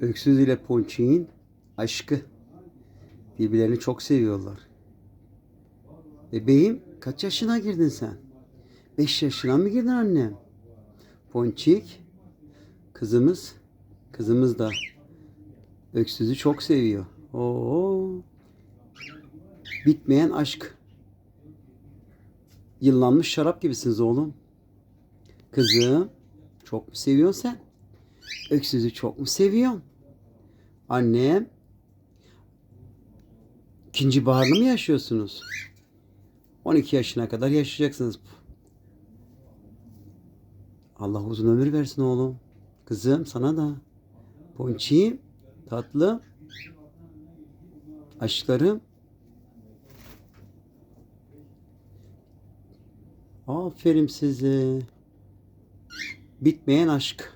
Öksüz ile Ponçik'in aşkı. Birbirlerini çok seviyorlar. Bebeğim kaç yaşına girdin sen? Beş yaşına mı girdin annem? Ponçik kızımız kızımız da öksüzü çok seviyor. Oo. Bitmeyen aşk. Yıllanmış şarap gibisiniz oğlum. Kızım çok mu seviyorsun sen? Öksüzü çok mu seviyorsun? Annem ikinci baharını mı yaşıyorsunuz? 12 yaşına kadar yaşayacaksınız. Allah uzun ömür versin oğlum. Kızım sana da. Ponçiğim, tatlı, aşklarım. Aferin size. Bitmeyen aşk.